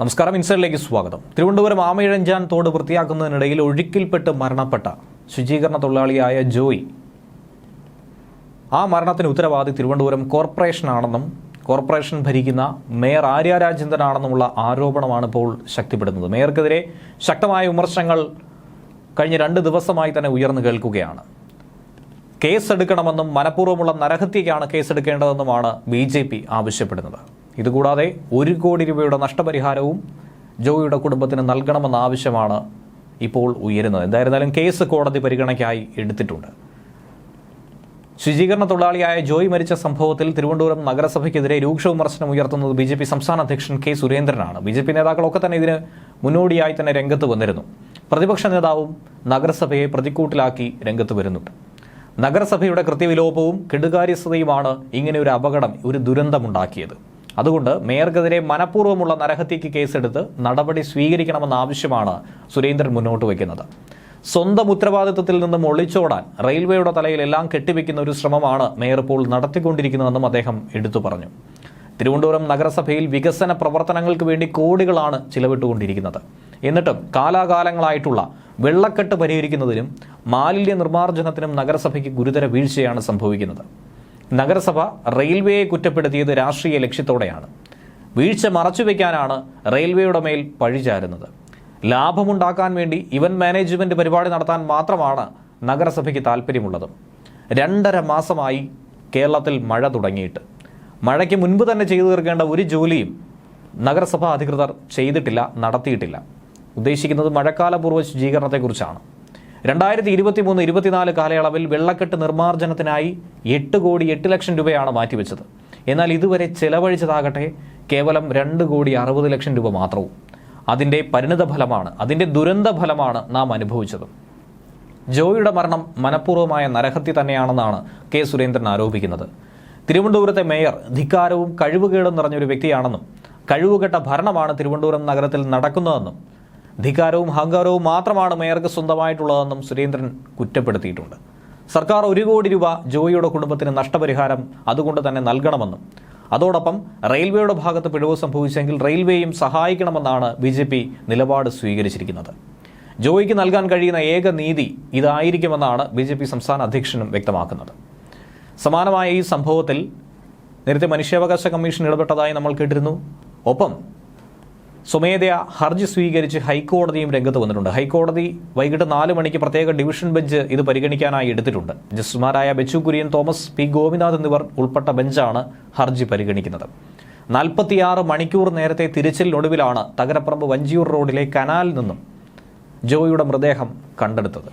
നമസ്കാരം ഇൻസൈഡിലേക്ക് സ്വാഗതം. തിരുവനന്തപുരം ആമയിഴഞ്ചാൻ തോട് വൃത്തിയാക്കുന്നതിനിടയിൽ ഒഴുക്കിൽപ്പെട്ട് മരണപ്പെട്ട ശുചീകരണ തൊഴിലാളിയായ ജോയി. ആ മരണത്തിന് ഉത്തരവാദി തിരുവനന്തപുരം കോർപ്പറേഷനാണെന്നും കോർപ്പറേഷൻ ഭരിക്കുന്ന മേയർ ആര്യ രാജേന്ദ്രനാണെന്നുമുള്ള ആരോപണമാണ് ഇപ്പോൾ ശക്തിപ്പെടുന്നത്. മേയർക്കെതിരെ ശക്തമായ വിമർശനങ്ങൾ കഴിഞ്ഞ രണ്ട് ദിവസമായി തന്നെ ഉയർന്നു കേൾക്കുകയാണ്. കേസെടുക്കണമെന്നും മനഃപൂർവമുള്ള നരഹത്യക്കാണ് കേസെടുക്കേണ്ടതെന്നുമാണ് ബി ജെ പി ആവശ്യപ്പെടുന്നത്. ഇതുകൂടാതെ ഒരു കോടി രൂപയുടെ നഷ്ടപരിഹാരവും ജോയിയുടെ കുടുംബത്തിന് നൽകണമെന്ന ആവശ്യമാണ് ഇപ്പോൾ ഉയരുന്നത്. എന്തായിരുന്നാലും കേസ് കോടതി പരിഗണനയ്ക്കായി എടുത്തിട്ടുണ്ട്. ശുചീകരണ തൊഴിലാളിയായ ജോയി മരിച്ച സംഭവത്തിൽ തിരുവനന്തപുരം നഗരസഭയ്ക്കെതിരെ രൂക്ഷ വിമർശനം ഉയർത്തുന്നത് ബി ജെ പി സംസ്ഥാന അധ്യക്ഷൻ കെ സുരേന്ദ്രനാണ്. ബി ജെ പി നേതാക്കളൊക്കെ തന്നെ ഇതിന് മുന്നോടിയായി തന്നെ രംഗത്ത് വന്നിരുന്നു. പ്രതിപക്ഷ നേതാവും നഗരസഭയെ പ്രതിക്കൂട്ടിലാക്കി രംഗത്ത് വരുന്നുണ്ട്. നഗരസഭയുടെ കൃത്യവിലോപവും കെടുകാര്യസ്ഥതയുമാണ് ഇങ്ങനെ ഒരു അപകടം ഒരു ദുരന്തമുണ്ടാക്കിയത്. അതുകൊണ്ട് മേയർക്കെതിരെ മനഃപൂർവമുള്ള നരഹത്യക്ക് കേസെടുത്ത് നടപടി സ്വീകരിക്കണമെന്ന ആവശ്യമാണ് സുരേന്ദ്രൻ മുന്നോട്ട് വയ്ക്കുന്നത്. സ്വന്തം ഉത്തരവാദിത്വത്തിൽ നിന്നും ഒളിച്ചോടാൻ റെയിൽവേയുടെ തലയിൽ എല്ലാം കെട്ടിവെക്കുന്ന ഒരു ശ്രമമാണ് മേയർ ഇപ്പോൾ നടത്തിക്കൊണ്ടിരിക്കുന്നതെന്നും അദ്ദേഹം എടുത്തു പറഞ്ഞു. തിരുവനന്തപുരം നഗരസഭയിൽ വികസന പ്രവർത്തനങ്ങൾക്ക് വേണ്ടി കോടികളാണ് ചിലവിട്ടുകൊണ്ടിരിക്കുന്നത്. എന്നിട്ടും കാലാകാലങ്ങളായിട്ടുള്ള വെള്ളക്കെട്ട് പരിഹരിക്കുന്നതിനും മാലിന്യ നിർമ്മാർജനത്തിനും നഗരസഭയ്ക്ക് ഗുരുതര വീഴ്ചയാണ് സംഭവിക്കുന്നത്. നഗരസഭ റെയിൽവേയെ കുറ്റപ്പെടുത്തിയത് രാഷ്ട്രീയ ലക്ഷ്യത്തോടെയാണ്. വീഴ്ച മറച്ചുവെക്കാനാണ് റെയിൽവേയുടെ മേൽ പഴിചാരുന്നത് ലാഭമുണ്ടാക്കാൻ വേണ്ടി ഇവന്റ് മാനേജ്മെന്റ് പരിപാടി നടത്താൻ മാത്രമാണ് നഗരസഭയ്ക്ക് താല്പര്യമുള്ളത് രണ്ടര മാസമായി കേരളത്തിൽ മഴ തുടങ്ങിയിട്ട്. മഴയ്ക്ക് മുൻപ് തന്നെ ചെയ്തു തീർക്കേണ്ട ഒരു ജോലിയും നഗരസഭാ അധികൃതർ ചെയ്തിട്ടില്ല നടത്തിയിട്ടില്ല. ഉദ്ദേശിക്കുന്നത് മഴക്കാലപൂർവ ശുചീകരണത്തെക്കുറിച്ചാണ്. രണ്ടായിരത്തി ഇരുപത്തി മൂന്ന് ഇരുപത്തിനാല് കാലയളവിൽ വെള്ളക്കെട്ട് നിർമ്മാർജനത്തിനായി എട്ട് കോടി എട്ട് ലക്ഷം രൂപയാണ് മാറ്റിവെച്ചത്. എന്നാൽ ഇതുവരെ ചെലവഴിച്ചതാകട്ടെ കേവലം രണ്ട് കോടി അറുപത് ലക്ഷം രൂപ മാത്രവും. അതിന്റെ പരിണിത ഫലമാണ് അതിന്റെ ദുരന്ത ഫലമാണ് നാം അനുഭവിച്ചത്. ജോയിയുടെ മരണം മനഃപൂർവമായ നരഹത്യ തന്നെയാണെന്നാണ് കെ സുരേന്ദ്രൻ ആരോപിക്കുന്നത്. തിരുവനന്തപുരത്തെ മേയർ ധിക്കാരവും കഴിവുകേടും നിറഞ്ഞൊരു വ്യക്തിയാണെന്നും കഴിവുകെട്ട ഭരണമാണ് തിരുവനന്തപുരം നഗരത്തിൽ നടക്കുന്നതെന്നും ധിക്കാരവും അഹങ്കാരവും മാത്രമാണ് മേയർക്ക് സ്വന്തമായിട്ടുള്ളതെന്നും സുരേന്ദ്രൻ കുറ്റപ്പെടുത്തിയിട്ടുണ്ട്. സർക്കാർ ഒരു കോടി രൂപ ജോയിയുടെ കുടുംബത്തിന് നഷ്ടപരിഹാരം അതുകൊണ്ട് തന്നെ നൽകണമെന്നും അതോടൊപ്പം റെയിൽവേയുടെ ഭാഗത്ത് പിഴവ് സംഭവിച്ചെങ്കിൽ റെയിൽവേയും സഹായിക്കണമെന്നാണ് ബി ജെ പി നിലപാട് സ്വീകരിച്ചിരിക്കുന്നത്. ജോയിക്ക് നൽകാൻ കഴിയുന്ന ഏക നീതി ഇതായിരിക്കുമെന്നാണ് ബി ജെ പി സംസ്ഥാന അധ്യക്ഷനും വ്യക്തമാക്കുന്നത്. സമാനമായ ഈ സംഭവത്തിൽ നേരത്തെ മനുഷ്യാവകാശ കമ്മീഷൻ ഇടപെട്ടതായി നമ്മൾ കേട്ടിരുന്നു. ഒപ്പം സ്വമേധയാ ഹർജി സ്വീകരിച്ച് ഹൈക്കോടതിയും രംഗത്ത് വന്നിട്ടുണ്ട്. ഹൈക്കോടതി വൈകിട്ട് നാല് മണിക്ക് പ്രത്യേക ഡിവിഷൻ ബെഞ്ച് ഇത് പരിഗണിക്കാനായി എടുത്തിട്ടുണ്ട്. ജസ്റ്റിസുമാരായ ബെച്ചു കുര്യൻ തോമസ് പി. ഗോപിനാഥ് എന്നിവർ ഉൾപ്പെട്ട ബെഞ്ചാണ് ഹർജി പരിഗണിക്കുന്നത്. നാൽപ്പത്തിയാറ് മണിക്കൂർ നേരത്തെ തിരച്ചിലിനൊടുവിലാണ് തകരപ്പറമ്പ് വഞ്ചിയൂർ റോഡിലെ കനാലിൽ നിന്നും ജോയിയുടെ മൃതദേഹം കണ്ടെടുത്തത്.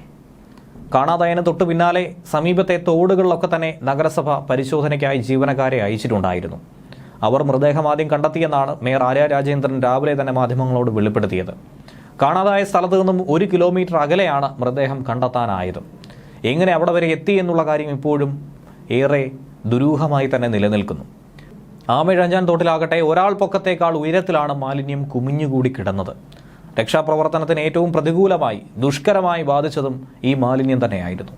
കാണാതായതിന് തൊട്ടു പിന്നാലെ സമീപത്തെ തോടുകളിലൊക്കെ തന്നെ നഗരസഭ പരിശോധനയ്ക്കായി ജീവനക്കാരെ അയച്ചിട്ടുണ്ടായിരുന്നു. അവർ മൃതദേഹം ആദ്യം കണ്ടെത്തിയെന്നാണ് മേയർ ആര്യ രാജേന്ദ്രൻ രാവിലെ തന്നെ മാധ്യമങ്ങളോട് വെളിപ്പെടുത്തിയത്. കാണാതായ സ്ഥലത്ത് നിന്നും ഒരു കിലോമീറ്റർ അകലെയാണ് മൃതദേഹം കണ്ടെത്താനായത്. എങ്ങനെ അവിടെ വരെ എത്തി എന്നുള്ള കാര്യം ഇപ്പോഴും ഏറെ ദുരൂഹമായി തന്നെ നിലനിൽക്കുന്നു. ആമഴഞ്ചാൻ തോട്ടിലാകട്ടെ ഒരാൾ പൊക്കത്തേക്കാൾ ഉയരത്തിലാണ് മാലിന്യം കുമിഞ്ഞുകൂടി കിടന്നത്. രക്ഷാപ്രവർത്തനത്തിന് ഏറ്റവും പ്രതികൂലമായി ദുഷ്കരമായി ബാധിച്ചതും ഈ മാലിന്യം തന്നെയായിരുന്നു.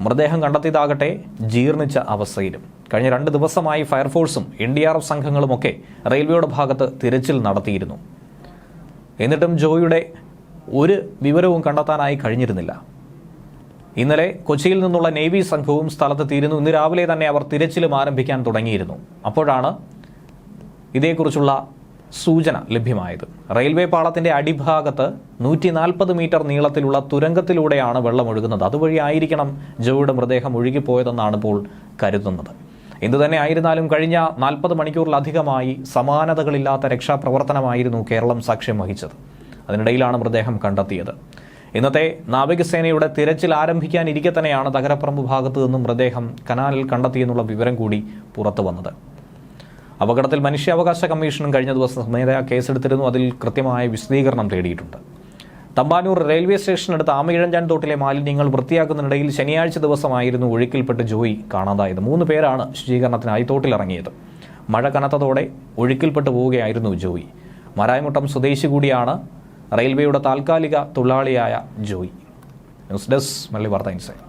മൃതദേഹം കണ്ടെത്തിയതാകട്ടെ ജീർണിച്ച അവസ്ഥയിലും. കഴിഞ്ഞ രണ്ട് ദിവസമായി ഫയർഫോഴ്സും എൻ ഡി ആർ എഫ് സംഘങ്ങളുമൊക്കെ റെയിൽവേയുടെ ഭാഗത്ത് തിരച്ചിൽ നടത്തിയിരുന്നു. എന്നിട്ടും ജോയിയുടെ ഒരു വിവരവും കണ്ടെത്താനായി കഴിഞ്ഞിരുന്നില്ല. ഇന്നലെ കൊച്ചിയിൽ നിന്നുള്ള നേവി സംഘവും സ്ഥലത്തെത്തിയിരുന്നു ഇന്ന് രാവിലെ തന്നെ അവർ തിരച്ചിലും ആരംഭിക്കാൻ തുടങ്ങിയിരുന്നു. അപ്പോഴാണ് ഇതേക്കുറിച്ചുള്ള സൂചന ലഭ്യമായത്. റെയിൽവേ പാളത്തിന്റെ അടിഭാഗത്ത് നൂറ്റി നാൽപ്പത് മീറ്റർ നീളത്തിലുള്ള തുരങ്കത്തിലൂടെയാണ് വെള്ളമൊഴുകുന്നത് അതുവഴി ആയിരിക്കണം ജോയുടെ മൃതദേഹം ഒഴുകിപ്പോയതെന്നാണ് ഇപ്പോൾ കരുതുന്നത്. എന്തുതന്നെ ആയിരുന്നാലും കഴിഞ്ഞ നാൽപ്പത് മണിക്കൂറിലധികമായി സമാനതകളില്ലാത്ത രക്ഷാപ്രവർത്തനമായിരുന്നു കേരളം സാക്ഷ്യം വഹിച്ചത്. അതിനിടയിലാണ് മൃതദേഹം കണ്ടെത്തിയത്. ഇന്നത്തെ നാവികസേനയുടെ തിരച്ചിൽ ആരംഭിക്കാനിരിക്കെ തന്നെയാണ് തകരപ്പറമ്പ് ഭാഗത്തു നിന്നും മൃതദേഹം കനാലിൽ കണ്ടെത്തിയെന്നുള്ള വിവരം കൂടി പുറത്തു വന്നത്. അപകടത്തിൽ മനുഷ്യാവകാശ കമ്മീഷനും കഴിഞ്ഞ ദിവസം സ്വമേധയാ കേസെടുത്തിരുന്നു. അതിൽ കൃത്യമായ വിശദീകരണം തേടിയിട്ടുണ്ട്. തമ്പാനൂർ റെയിൽവേ സ്റ്റേഷനടുത്ത് ആമയിഴഞ്ചാൻ തോട്ടിലെ മാലിന്യങ്ങൾ വൃത്തിയാക്കുന്നതിനിടയിൽ ശനിയാഴ്ച ദിവസമായിരുന്നു ഒഴുക്കിൽപ്പെട്ട് ജോയി കാണാതായത്. മൂന്ന് പേരാണ് ശുചീകരണത്തിനായി തോട്ടിലിറങ്ങിയത്. മഴ കനത്തതോടെ ഒഴുക്കിൽപ്പെട്ട് പോവുകയായിരുന്നു ജോയി. മരായമുട്ടം സ്വദേശി കൂടിയാണ് റെയിൽവേയുടെ താൽക്കാലിക തൊഴിലാളിയായ ജോയി. ന്യൂസ് ഡെസ്ക് മല്ലി വാർത്ത ഇൻസൈറ്റ്.